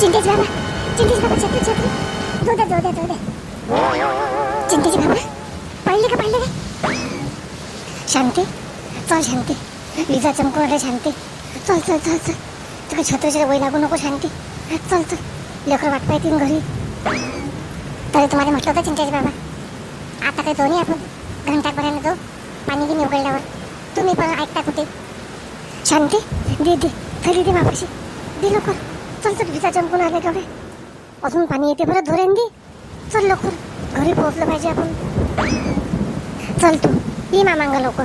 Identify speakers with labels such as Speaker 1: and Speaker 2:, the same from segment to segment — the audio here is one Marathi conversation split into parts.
Speaker 1: चिंतेश बाबा चिंतेश बाबा छत्री छत्री दो द्या दो द्या दो द्या चिंतेश बाबा पडले का पडले का? शांती चल शांती. विजा चमकू रे शांती. चल चल चल चल. तुला छत्रीच्या वय लागू नको शांती. चल चल. लेकर वाट पाहतील घरी. तरी तुम्हाला म्हटलं होतं चिंतेश बाबा. आता काय दोन्ही आपण घंटापर्यंत जाऊ पाणी गिनी उघडल्यावर. तुम्ही पण ऐकता कुठे शांती दे दे थैली दे मापाशी दे लवकर. चल चल विजा चमकून आले का अजून पाणी येते बरं धुरेन दे चल लवकर. घरी पोहोचलं पाहिजे आपण. चल तू ये मामांगा लवकर.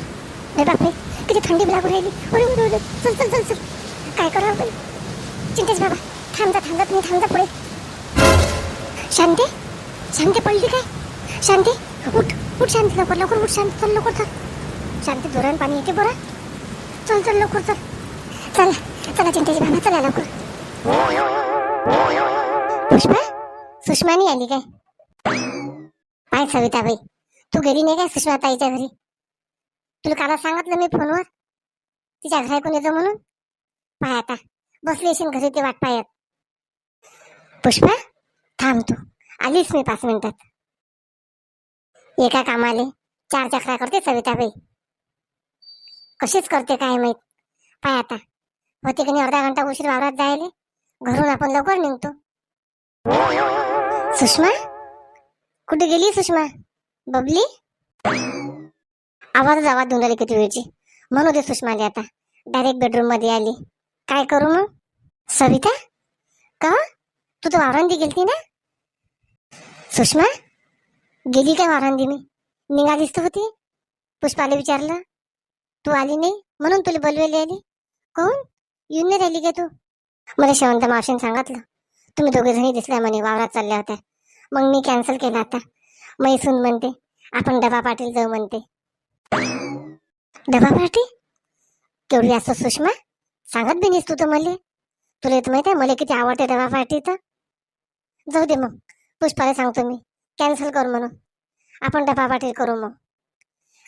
Speaker 1: रे बापरे किती थंडी लागू राहिली. अरे अरे अरे चल चल चल चल. काय करावं बाई चिंतेश बाबा थांबता थांबता तुम्ही थांबता पुढे. शांती शांती पडली काय? शांती उठ उठ शांती लवकर लवकर उठ शांती चल लवकर चल. शांती धुरण पाणी येते बरं. चल चल लवकर चल. चला चला चिंतेश बाबा चला लवकर. पुष्पा सुषमानी आली काय? पाय सविताबाई तू गेली नाही काय सुषमा ताईच्या घरी? तुला काला सांगितलं मी फोनवर? तिच्या घरा कोण येतो म्हणून? पाय आता बसली असेल घरी ते वाट पायत पुष्पा थांब तू आलीस मी पाच मिनिटात. एका कामाले चार चक्रा करते सविताबाई. कशीच करते काय माहीत? पाय आता होते की नाही अर्धा घंटा उशीर वावरात जायले? घरून आपण लवकर निघतो. सुषमा? कुठे गेली सुषमा? बबली? आवाज आवाज देऊन किती वेळची. म्हणू दे सुषमाले आता. डायरेक्ट बेडरूममध्ये आली. काय करू मग? सविता? का? तू तर वारांदी गेलती ना? सुषमा? गेली काय वारांदी मी? निघालीस तर होती. पुष्पाला विचारलं. तू आली नाही? म्हणून तुला बोलवेली आली. कोण? येऊन नाही राहिली का तू? मला शेवंत मावशीने सांगितलं. तुम्ही दोघे जणी दिसल्या म्हणे वावरात चालल्या होत्या. मग मी कॅन्सल केलं आता. मैसून म्हणते आपण डबा पाटील जाऊ म्हणते. डबा पाटील? केवढी असं सुषमा? सांगत बी तू तर मला. तुला येत माहिती आहे मला किती आवडते डबा पार्टी तर. जाऊ दे मग. पुष्पाला सांगतो मी. कॅन्सल कर म्हणून. आपण डबा पाटील करू मग.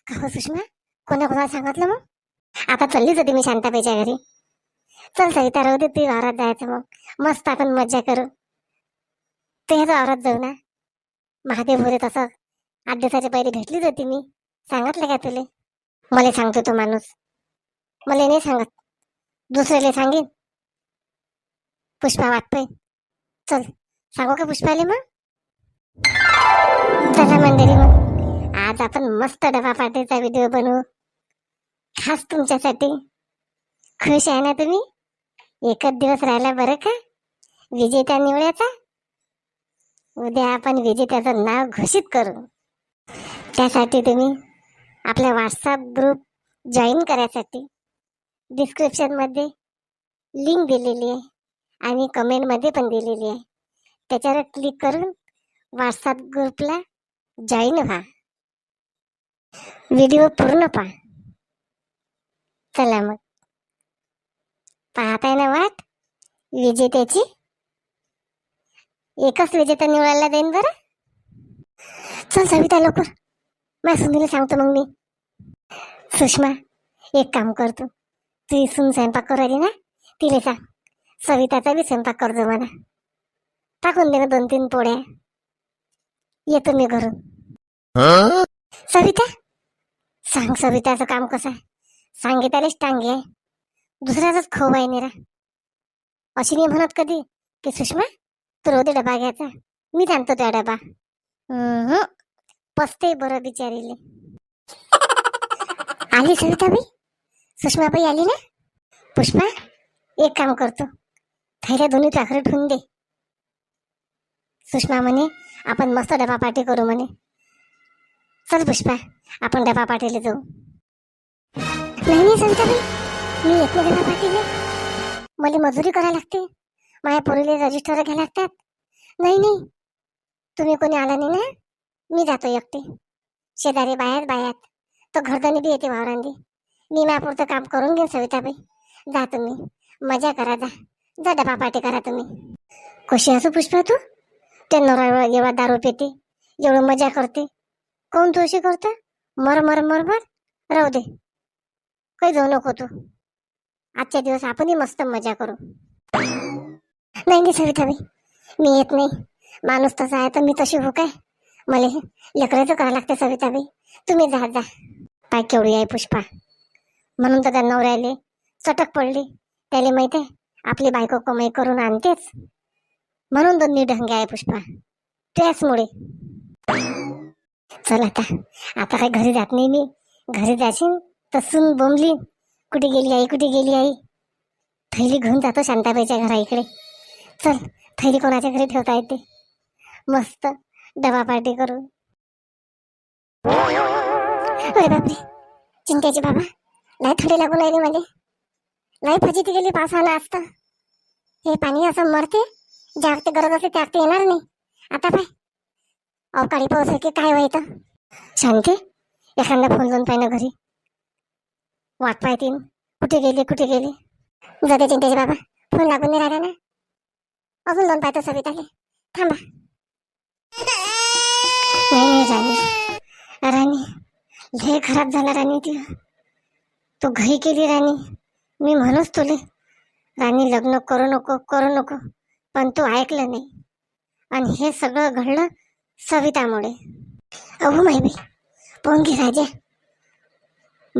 Speaker 1: का हो सुषमा? कोणा कोणाला सांगितलं मग? आता चाललीच होती मी शांताबाईच्या घरी. चल सविता राहू दे ती वावरात जायचं मग. मस्त आपण मज्जा करू. ते वावरात जाऊ ना. महादेव भोरे तसं. आठ दिवसाच्या पहिले भेटलीच होती मी. सांगितलं का तुले? मला सांगतो तो माणूस. मला नाही सांगत. दुसऱ्याला सांगेन. पुष्पा वाटतोय. चल सांगू का पुष्पाले मग? चला मंडळी मग. आज आपण मस्त डबा पार्टीचा व्हिडिओ बनवू. खास तुमच्यासाठी. खुश आहे ना तुम्ही? एकच दिवस राहिला बरं का? विजेत्या निवड्याचा उद्या आपण विजेत्याचं नाव घोषित करू. त्यासाठी तुम्ही आपला व्हॉट्सअप ग्रुप जॉईन करायसाठी डिस्क्रिप्शनमध्ये लिंक दिलेली आहे आणि कमेंटमध्ये पण दिलेली आहे. त्याच्यावर क्लिक करून व्हॉट्सअप ग्रुपला जॉईन व्हा. व्हिडिओ पूर्ण पहा. चला मग. पाहताय ना वाट? विजेत्याची एकच विजेता निवडायला देईन बरं? चल सविता लवकर. माझ्या सुनीला सांगतो मग मी. सुषमा एक काम करतो तू. इसून स्वयंपाक करू राहिली ना? तिला सांग. सविताचा बी स्वयंपाक करतो मला टाकून दे ना दोन तीन पोळ्या. येतो मी घरून. सविता? सांग सविताचं काम कसं आहे? सांगितल्यालाच टांगे. आहे दुसऱ्याचाच खोब आहे निरा. अशी नाही म्हणत कधी की सुषमा तू रोज डबा घ्यायचा. मी जाणतो त्या डबा. पसते बरं बिचारीले. आली सविताबाई सुषमाबाई आली ना? पुष्पा एक काम करतो. थैल्या दोन्ही चाकरी ठेवून दे. सुषमा म्हणे आपण मस्त डबा पार्टी करू म्हणे. चल पुष्पा आपण डबा पार्टीला जाऊ. नाही नाही सविताबाई मी येत नाही डबा पार्टीला मला मजुरी करायला लागते. माझ्या पोरीले रजिस्टर घ्यायला लागतात. नाही नाही. तुम्ही कोणी आला नाही ना? मी जातो एकटी. शेजारी बाहेर बायात. तो घरदानी बी येते वावरांदी मी माझ्यापुरतं काम करून घेईन सविताबाई. जा तुम्ही. मजा करा जा. जा डबा पार्टी करा तुम्ही. कशी असू पुष्पा तू? त्या नवरा एवढा दारू पिते. एवढं मजा करते. कोण तू अशी करता? मर मर मर मर. राहू दे. काही जाऊ नको तू. आजच्या दिवस आपणही मस्त मजा करू. नाही गे सविताबाई मी येत नाही. माणूस तसा आहे तर मी तशी हो काय? मला लेकराचं करावं लागतं सविताबाई तुम्ही जा जा. पाय केवढी आहे पुष्पा. म्हणून तर त्या नवऱ्याले चटक पडली. त्याला माहीत आहे आपली बायको कमाई करून आणतेच. म्हणून दोन्ही ढंगे आहे पुष्पा. त्याचमुळे. चल आता आता काय घरी जात नाही मी. घरी जाशील तर सून बोंबली कुठे गेली आई? कुठे गेली आई? थैली घेऊन जातो शांताबाईच्या घरा इकडे चल थैली कोणाच्या घरी ठेवता येते? मस्त डबा पार्टी करू अरे बापरे चिंतेची बाबा नाही थोडी लागून राहिली मध्ये लय फजिती गेली पावसानं असतं हे पाणी असं मरते ज्या वक्ती गरज असते त्या येणार नाही. आता पाय. अवकाळी पाऊस आहे की काय व्हायचं? शांती एखादा फोन लावून पाहिजे घरी. वाट पाहतील. कुठे गेली कुठे गेले? जाते चिंतेचे बाबा. फोन लागून नाही राहिला ना. अजून दोन पाहतो सविताले थांबा. नाही राणी. राणी. लय खराब झाला राणी ती तू घरी केली राणी. मी म्हणूच तुले. राणी लग्न करू नको करू नको. पण तू ऐकलं नाही. आणि हे सगळं घडलं सवितामुळे. अहो माहिती पोंगी राजा.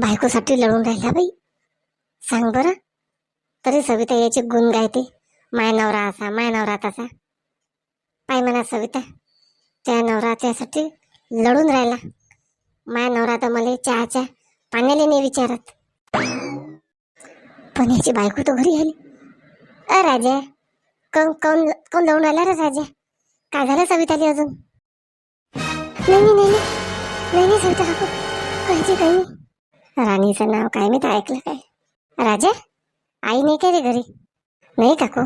Speaker 1: बायकोसाठी लढून राहिला बाई. सांग बरं. तरी सविता याचे गुण गायते. माय नवरा असा माय नवरा तसा. पाय म्हणा सविता त्या नवरा त्यासाठी लढून राहिला. माय नवरा तर मला चहाच्या पाण्याला नाही विचारत. पण याची बायको तर घरी आली. अ राजा कोण कोण कोण लावून राहिला रे राजा? काय झालं सविताली अजून? नाही नाही नाही नाही. नाही सविता काकू. काळजी काही नाही राणीचं नाव काय? मी तर ऐकलं काय? राजा? आई नाही काय रे घरी? नाही काकू.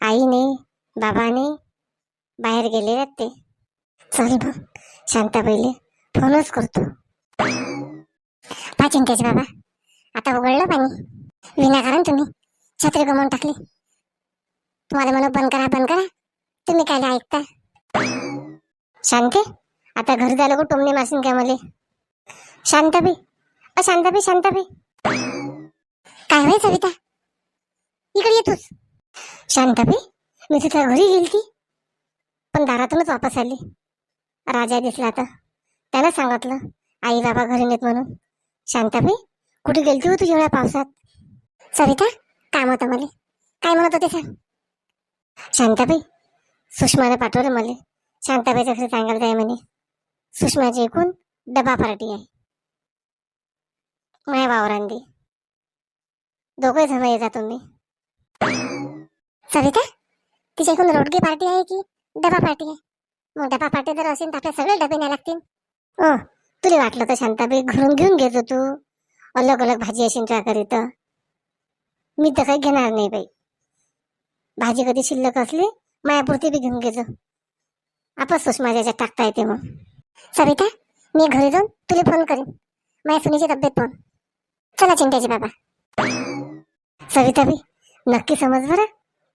Speaker 1: आई नाही बाबा नाही. बाहेर गेले आहेत ते. चल मग शांताबाईले फोनच करतो. पा चिंतेचे बाबा आता उघडलं पाणी? विनाकारण तुम्ही छत्री गमावून टाकली. तुम्हाला म्हणून बंद करा बंद करा. तुम्ही काय ऐकता? शांती आता घरी झालं गो टोमणे मारशील काय मले? शांताबाई अ शांताबाई शांताबाई काय होय सविता? इकडे येतोस शांताबाई मी तिथं घरी गेलती. पण दारातूनच वापस आली. राजा दिसला आता. त्यानं सांगितलं आई बाबा घरी नेत म्हणून. शांताबाई कुठे गेलती हो तू एवढ्या पावसात? सविता काम होतं मला. काय म्हणत होते सांग? शांताबाई सुषमाने पाठवलं मला. शांताबाईच्या घरी सांगायला जाय म्हणे. सुषमाची एकूण डबा पार्टी आहे. माया वावरांदी दोघे जण ये जा तुम्ही. सविता तिच्या एकूण रोडगी पार्टी आहे की डबा पार्टी आहे? मग डबा पार्टी जर असेल तर आपल्या सगळे डबे नाही लागतील. ओ तुला वाटलं तर शांताबाई घरून घेऊन घेतो तू. अलग अलग भाजी असेल त्या करीत मी तर काही घेणार नाही बाई. भाजी कधी शिल्लक असली मायापुरती बी घेऊन घेजो. आपण सुषमा याच्यात टाकता येते मग. सविता मी घरी जाऊन तुला फोन करीन. माझ्या सुनीची तब्येत पण. चला चिंट्याचे बाबा. सविताबाई नक्की समज बरं?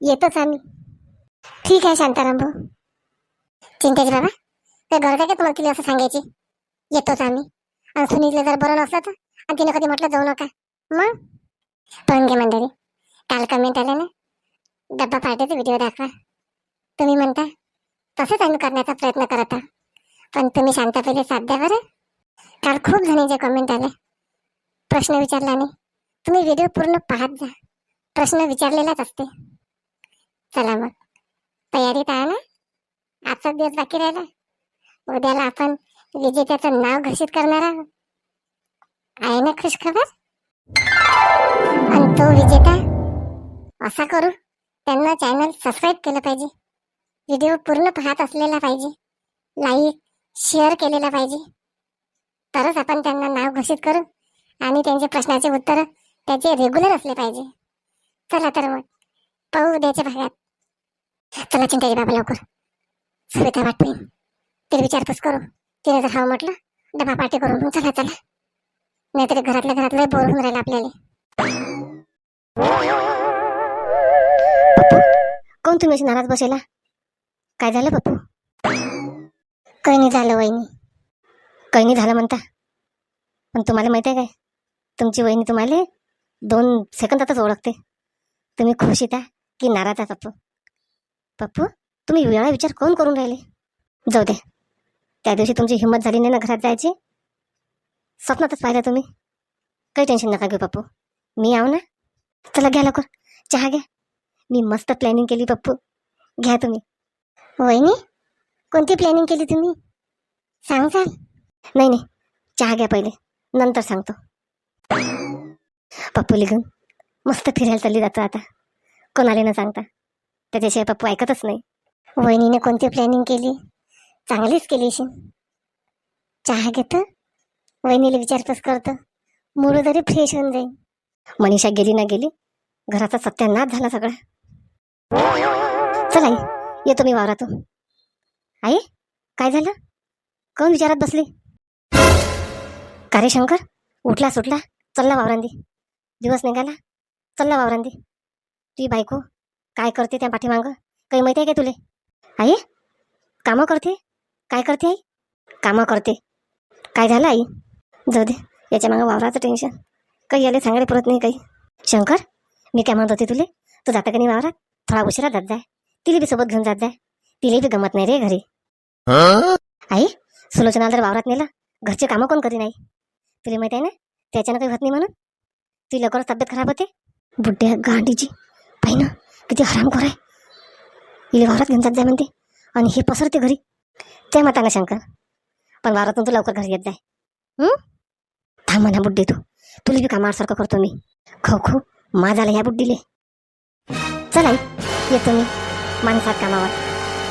Speaker 1: येतोच आम्ही. ठीक आहे शांताराम भाऊ. चिंट्याचे बाबा ते गरज आहे का तुम्हाला तिला असं सांगायची? येतोच आम्ही. आणि सुनीला जर बरं नसलं तर आणि तिने कधी म्हटलं जाऊ नका. मग? पण घे मंडळी काल कमेंट आले ना? डब्बा पार्टीचा व्हिडिओ दाखवा. तुम्ही म्हणता तसंच आम्ही करण्याचा प्रयत्न करत आहोत. पण तुम्ही शांतपणे साथ द्या बरं. काल खूप जणांचे कमेंट आले. प्रश्न विचारल्याने नाही. तुम्ही व्हिडिओ पूर्ण पाहत जा. प्रश्न विचारलेलाच असते. चला मग. तयारीत आहे ना? आजचा दिवस बाकी राहिला. उद्याला आपण विजेत्याचं नाव घोषित करणार आहोत. आहे ना खुश खबर? आणि तो विजेता असा करू त्यांना चॅनल सबस्क्राईब केलं पाहिजे. व्हिडिओ पूर्ण पाहत असलेला पाहिजे. लाईक शेअर केलेला पाहिजे. तरच आपण त्यांना नाव घोषित करू. आणि त्यांचे प्रश्नाचे उत्तर त्याचे रेग्युलर असले पाहिजे. चला तर मग पाहू उद्याच्या भागात. चला चिंताजी बाबा लवकर. सविता वाट पाहिन तिला विचारपूस करू. तिने जर हा म्हटलं डबा पार्टी करून चला चला. नाहीतरी घरातल्या घरातलं बोर होऊन राहिलं आपल्याला. कोण तुम्ही अशी नाराज बसेला काय झालं पप्पू? काही नाही झालं वहिनी. काही नाही झालं म्हणता. पण तुम्हाला माहिती आहे काय? तुमची वहिनी तुम्हाला दोन सेकंदातच ओळखते. तुम्ही खुश येता की नाराज आहात पप्पू?
Speaker 2: पप्पू तुम्ही वेळा विचार कोण करून राहिले? जाऊ दे. त्या दिवशी तुमची हिंमत झाली नाही ना घरात जायची? स्वप्नातच पाहिलं तुम्ही. काही टेन्शन नका घेऊ पप्पू. मी आहो ना? चला घ्या लवकर. चहा घ्या. मी मस्त प्लॅनिंग केली पप्पू. घ्या तुम्ही. वहिनी कोणती प्लॅनिंग केली तुम्ही? सांगसाल नाही नाही. चहा घ्या पहिले. नंतर सांगतो. पप्पू लिहून मस्त फिरायला चालली जातो आता. कोणाला न सांगता. त्याच्याशिवाय पप्पू ऐकतच नाही. वहिनीने कोणती प्लॅनिंग केली? चांगलीच केली अशी. चहा घेतं? वहिनीला विचारपूस करतं. मूड तरी फ्रेश होऊन जाईल मनीषा गेली ना गेली. घराचा सत्यानाश झाला सगळा. चल आई येतो मी वावरातून. आई काय झालं? कोण विचारात बसली? का रे शंकर उठला सुटला. चल्ला वावरांदी. दिवस निघाला. चल्ला वावरांदी. तुझी बायको काय करते त्या पाठीमागं? काही माहिती आहे का तुले? आई? कामं करते? काय करते आई? कामं करते. काय झालं आई? जाऊ दे. याच्या मागं वावराचं टेन्शन काही याले सांगायला पुरत नाही काही. शंकर मी काय म्हणत होते तुले? तू जाता का नाही वावरात? थोडा उशिरा जात जाय. तिला बी सोबत घेऊन जात जाय. तिला बी गमत नाही रे घरी. आई सुलोचनाला जर वावरात नेलं. घरचे कामं कोण करी नाही तुला माहिती आहे ना? त्याच्यानं काही होत नाही म्हणून. ती लवकरच तब्येत खराब होते. बुड्ढ्या गांडीची पाहिनं किती हरामखोर आहे. इले वावरात घेऊन जात जाय म्हणते. आणि हे पसरते घरी. त्या मतानं शंकर. पण वावरातून तू लवकर घरी येत जाय. थांब म्हणा बुड्डी तू. तुला बी कामासारखं करतो मी. खो खो मा झाला ह्या बुड्डीले चला येतो मी माणसात कामावर.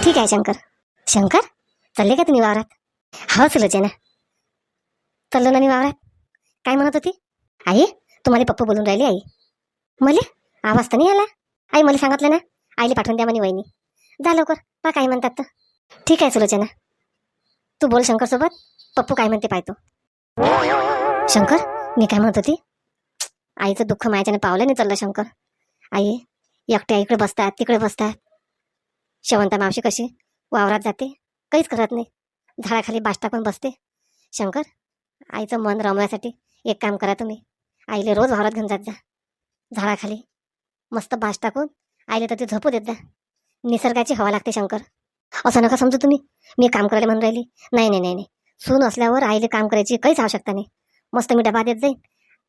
Speaker 2: ठीक आहे शंकर. शंकर चालले का तुम्ही वावरात? हो ना. चाललो ना मी वावरात. काय म्हणत होती? आई तुम्हाला पप्पू बोलून राहिली आई. मले? आवाज तर नाही आला. आई मला सांगितलं ना आईला पाठवून द्या म्हणे वहिनी. जा लवकर पा काय म्हणतात तर. ठीक आहे सुलोचना. तू बोल शंकर सोबत पप्पू काय म्हणते पाहतो. शंकर मी काय म्हणत होती? आईचं दुःख माझ्याने पावलं नाही चाललं शंकर. आई एकट्या इकडे बसतात तिकडे बसतात. शेवंता मावशी कशी? वावरात जाते? काहीच करत नाही. झाडाखाली बाष्टा पण बसते. शंकर आईचं मन रमण्यासाठी एक काम करा तुम्ही. आईले रोज वावरात घेऊन जात जा. झाडाखाली मस्त बाश टाकून आईले तर ते झोपू देत जा. निसर्गाची हवा लागते शंकर. असं नका समजू तुम्ही. मी काम करायला म्हणून राहिली. नाही नाही नाही नाही. सून असल्यावर आईले काम करायची काहीच आवश्यकता नाही. मस्त मी डबा देत जाईन.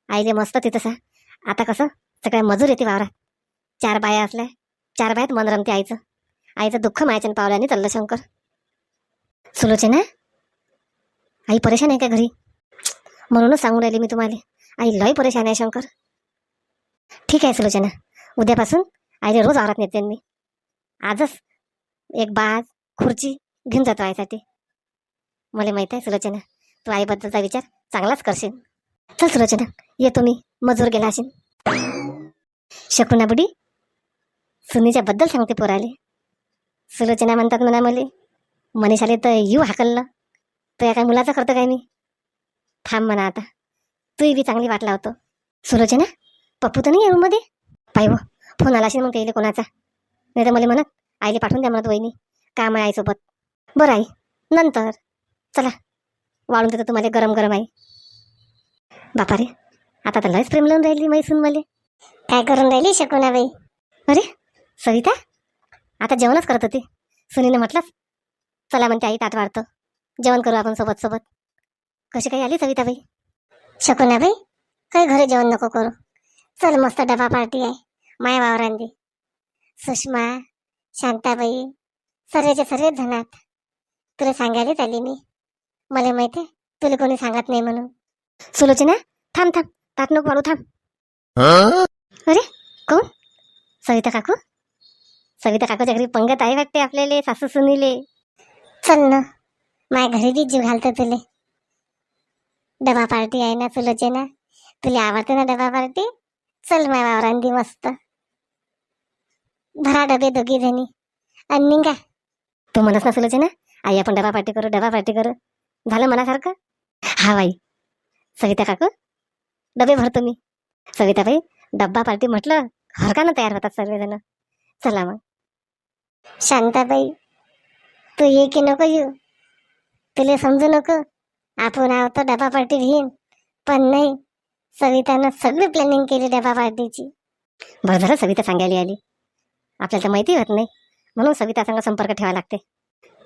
Speaker 2: आईले मस्त तिथं सा. आता कसं? सगळ्या मजूर येते वावरात. चार बाया असल्या चार बायात मन रमते आईचं. आईचं दुःख मायाच्यानं पावल्याने चाललं शंकर. सुलोचना? आई परेशान आहे का घरी? म्हणूनच सांगून राहिले मी तुम्हाला. आई लय परेशान आहे शंकर. ठीक आहे सुलोचना. उद्यापासून आईला रोज आवरात नेते मी. आजच एक बाज खुर्ची घेऊन जातो आईसाठी. मला माहीत आहे सुलोचना तू आईबद्दलचा विचार चांगलाच करशील. चल सुलोचना येतो मी मजूर गेला असेल. शकुना बुडी सुनीच्या बद्दल सांगते पोराले. सुलोचना म्हणतात म्हणा मले मनीषाले तर यू हाकललं. तर या काय मुलाचं करतं काय मी थांब म्हणा आता. तूही बी चांगली वाट लावतो. सुलोचना पप्पू तर नाही आहे रूममध्ये पाय फोन आला असेल मग त्याला कोणाचा. नाही तर मला म्हणत आईले पाठवून द्या म्हणत वहिनी. काम आहे आईसोबत. बरं आई नंतर. चला वाळून देतो तुम्हाला गरम गरम आई. बापा रे आता तर लयच प्रेम लावून राहिली मैसून मला. काय करून राहिली शकुना बाई? अरे सविता? आता जेवणच करत होती. सुनीने म्हटलंच चला म्हणते आई ताट वाढतं. जेवण करू आपण सोबत सोबत. कशी काही आली सविताबाई? शकुनाबाई काही घरी जेवण नको करू. चल मस्त डबा पार्टी आहे. माया वावरांदी सुषमा शांताबाई सर्वेचे सर्वच जणात तुला सांगायलाच आली मी. मला माहिती आहे तुला कोणी सांगत नाही म्हणून. सुलोचना थांब थांब. ताट नको वाढू थांब. अरे कोण? सविता काकू? सविता काकूच्या घरी पंगत आहे वाटते आपल्याला सासू सुनीले. चल ना. माझ्या घरी बी जीव घालतो तुले. डबा पार्टी आहे ना तुला ना तुला आवडते ना डबा पार्टी? चल माझ्या वावरांदी मस्त. भरा डबे दोघी जणी. आणि निघा. तू म्हणस ना सुलोचे ना आई आपण डबा पार्टी करू डबा पार्टी करू. झालं मनासारखं? हा बाई. सविता काकू डबे भरतो मी. सविताबाई डब्बा पार्टी म्हटलं हरकानं तयार होतात सर्वजण. चला मग. शांताबाई तू ये की नको येऊ? तुला समजू नको? आपण आवतो डबा पार्टी घेईन. पण नाही सवितानं सगळी प्लॅनिंग केली डबा पार्टीची. बरं झालं सविता सांगायला आली. आपल्याला तर माहिती होत नाही.
Speaker 1: म्हणून सविता संग संपर्क ठेवा लागते.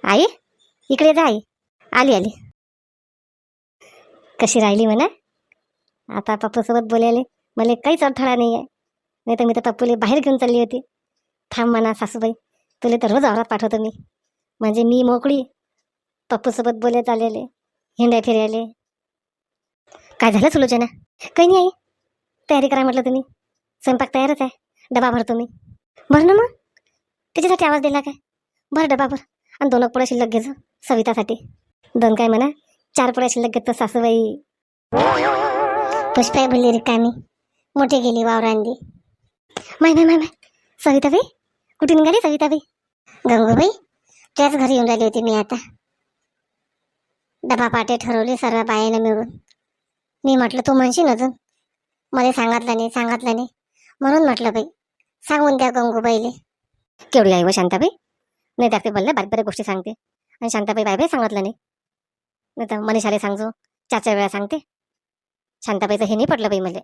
Speaker 1: आई इकडे जा आई. आली आली. कशी राहिली म्हणा? आता पप्पूसोबत बोलायले मला काहीच अडथळा नाही आहे नाही तर मी तर पप्पूला बाहेर घेऊन चालली होती. थांब म्हणा सासूबाई. तुला तर रोज आवरात पाठवतो मी. म्हणजे मी मोकळी. पप्पूसोबत बोलत आलेले. हिंडाय फिरायले. काय झालं सुलोचना? काही नाही आई. तयारी करा म्हटलं तुम्ही. स्वयंपाक तयारच आहे. डबा भरतो मी भर ना मग. त्याच्यासाठी आवाज दिला काय? भर डबा भर. आणि दोन पुढे शिल्लक घेजो सवितासाठी. दोन काय म्हणा? चार पुढे शिल्लक घेतो सासूबाई. पुष्पा बोलली रिकामी. मोठी गेली वावरांदी माय माय माय माय. सविताबाई? कुठे निघाली सविताबाई? गंगूबाई? त्याच घरी येऊन राहिली होती मी आता. डबा पाटे ठरवले सर्व बायानं मिळून. मी म्हटलं तू म्हणशील अजून? मला सांगितलं नाही सांगितलं नाही. म्हणून म्हटलं बाई सांगून द्या गंगूबाईले. केवढी आहे व शांताबाई? नाही त्या बोलले बारीक बारीक गोष्टी सांगते. आणि शांताबाई बाय बाई सांगितलं नाही? नाही तर मनीषाला सांगतो चारच्या वेळा सांगते. शांताबाईचं हे नाही पटलं बाई मला.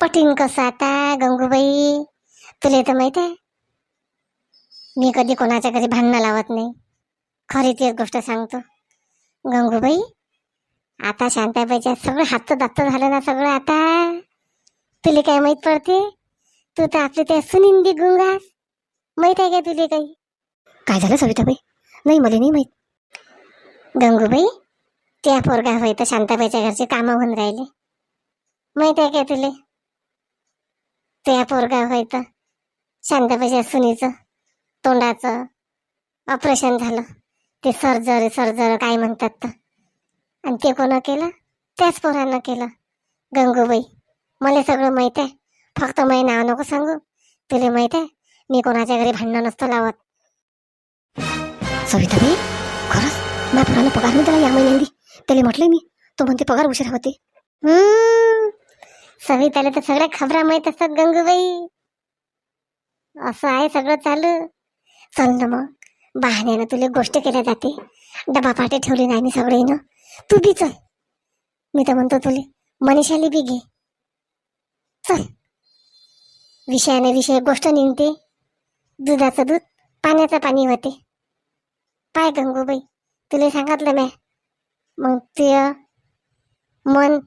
Speaker 1: पटीन कसं आता गंगूबाई? तुला तर माहीत आहे मी कधी कोणाच्या घरी भांडणं लावत नाही. खरी तीच गोष्ट सांगतो. गंगूबाई आता शांताबाईच्या सगळं हातचं दात झालं ना सगळं आता. तुला काय माहीत पडते? तू तर आपली त्या सुनिंदी गुंगास. माहीत आहे का तुले काही? काय झालं सविताबाई? नाही मला नाही माहीत. गंगूबाई त्या पोरगा होय तर शांताबाईच्या घरचे कामं होऊन राहिले. माहीत आहे का तुले? त्या पोरगा होय तर शांताबाईच्या सुनीचं तोंडाचं ऑपरेशन झालं. ते सर्जर सर्जर काय म्हणतात तर. आणि ते कोणा केलं? त्याच पोरानं केलं. गंगूबाई मला सगळं माहीत आहे. फक्त माझे नाव नको सांगू. तुला माहीत आहे मी कोणाच्या घरी भांडणं नसतो लावत. सविताबाई खरंच? माझ्या पोरानं पगार नाही दिला या महिन्यांनी. त्याला म्हटले मी तो म्हणते पगार उशीर होते. सविताला तर सगळ्या खबरा माहीत असतात गंगूबाई. असं आहे सगळं चालू. चल ना मग. बहाण्यानं तुला गोष्ट केल्या जाते. डबा पाटे ठेवले नाही मी सगळे ना तू बी चल. मी तर म्हणतो तुले मनीषाली बी घे. चल. विषयाने विषय गोष्ट निघते. दुधाचं दूध पाण्याचं पाणी होते. पाय गंगूबाई तुला सांगितलं म्या. मग ते मन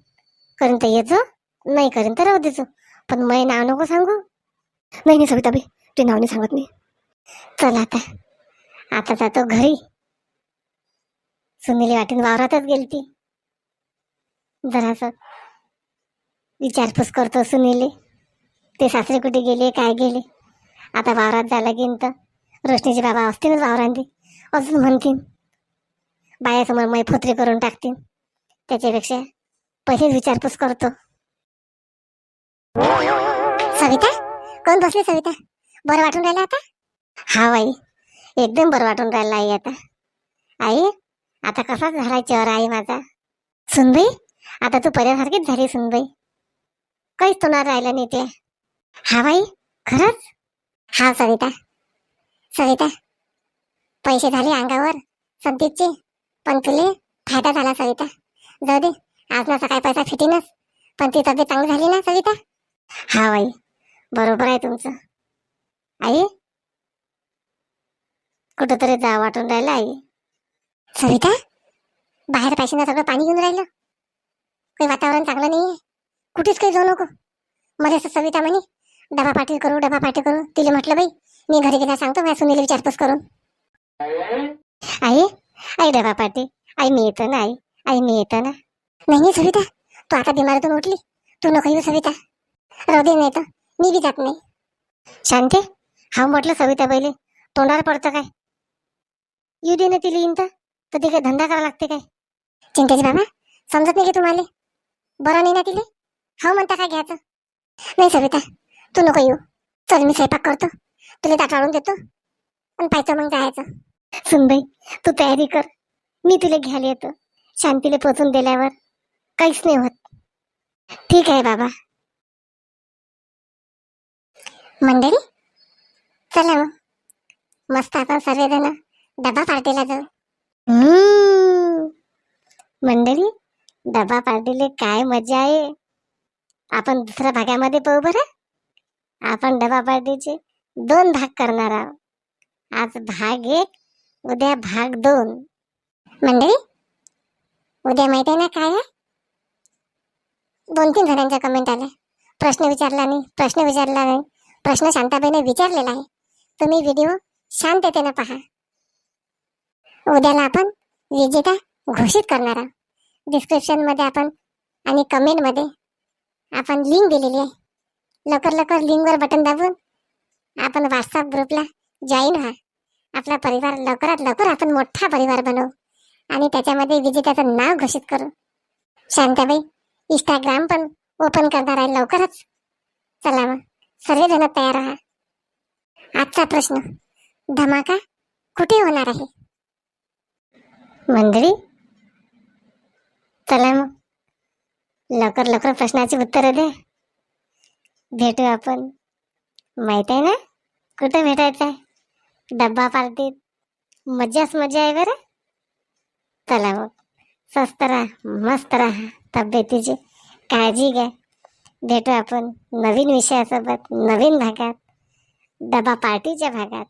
Speaker 1: करून तर येतो नाही करीन तर राहू देतो पण मै नाव नको सांगू. नाही नाही सविताबाई ते नाव नाही सांगत मी. चल आता. आता जातो घरी. सुनीली वाटून वावरातच गेलती. जरास विचारपूस करतो सुनीले ते सासरे कुठे गेले काय गेले? आता वावरात जायला गेन तर रोशनीचे बाबा असतीलच वावरांनी. अजून म्हणतील बायासमोर मै फोत्री करून टाकतील त्याच्यापेक्षा पहिलेच विचारपूस करतो. सविता? कोण बसली सविता? बरं वाटून राहिलं आता? हा बाई. एकदम बरं वाटून राहिलं आई आता. आई आता कसाच झाला चेहरा आई माझा? सुनबाई आता तू पर्यासारखीच झाली सुनबाई. काहीच तोंडावर राहिलं नाही ते. हा बाई खरंच? हा सविता. सविता पैसे झाले अंगावर संदीपचे पण तुले फायदा झाला सविता. जाऊ दे आज ना सकाळी पैसा फिटीनच पण ती तब्येत चांगली झाली ना सविता? हा बाई बरोबर आहे तुमचं. आई कुठंतरी जा वाटून राहिलं आई. सविता बाहेर पैशानं सगळं पाणी घेऊन राहिलं. काही वातावरण चांगलं नाहीये. कुठेच काही जाऊ नको. मला असं सविता म्हणे डबा पाटील करू डबा पाटील करू. तिला म्हटलं बाई मी घरी गेला सांगतो माझ्या सुनीला विचारपूस करून. आई आई डबा पाटील आई मी येतो ना आई आई मी येतो ना. नाही नाही सविता तू आता बिमारीतून उठली. तू नको येऊ सविता. राहू दे नाही तर मी बी जात नाही. शांते हा म्हटलं सविता पहिले तोंडावर पडतं काय? येऊ दे ना तिला येईन तर तर ते काय धंदा करावा लागते काय? चिंतेची बाबा समजत नाही की तुम्हाला बरं नाही ना तिले? हो म्हणता काय घ्यायचं? नाही सविता तू नको येऊ. चल मी स्वयंपाक करतो. तुला ताट देतो. आणि पाहिजे मग जायचं. सुनबाई तू तयारी कर. मी तुला घ्यायला येतो. शांतीला पोचून दिल्यावर काहीच नाही होत. ठीक आहे बाबा. मंडळी चला मग मस्त आपण सर्वजण डबा पार्टीला जाऊ. मंडळी डबा पार्टीले काय मजा आहे? आपण दुसऱ्या भागामध्ये पाहू बरं. आपण डबा पार्टीचे दोन भाग करणार आहोत. आज भाग एक उद्या भाग दोन. मंडळी उद्या माहिती आहे ना काय दोन तीन जणांच्या कमेंट आल्या. प्रश्न विचारला नाही प्रश्न विचारला नाही. प्रश्न शांताबाईने विचारलेला आहे. तुम्ही व्हिडिओ शांततेने पहा. उद्याला आपण विजेता घोषित करणार आहोत. डिस्क्रिप्शनमध्ये आपण आणि कमेंटमध्ये आपण लिंक दिलेली आहे. लवकर लवकर लिंकवर बटन दाबून आपण व्हॉट्सअप ग्रुपला जॉईन व्हा. आपला परिवार लवकरात लवकर आपण मोठा परिवार बनवू आणि त्याच्यामध्ये विजेत्याचं नाव घोषित करू. शांताबाई इंस्टाग्राम पण ओपन करणार आहे लवकरच. चला मग सर्वजण तयार राहा. आजचा प्रश्न धमाका कुठे होणार आहे? मंडळी चला मग. लवकर लवकर प्रश्नाची उत्तरं दे. भेटू आपण. माहीत आहे ना? कुठं भेटायचं आहे? डब्बा पार्टीत. मजाच मजा आहे बरं. चला मग. स्वस्त राहा. मस्त राहा. तब्येतीची काळजी घ्या. भेटू आपण नवीन विषयासोबत नवीन भागात. डबा पार्टीच्या भागात.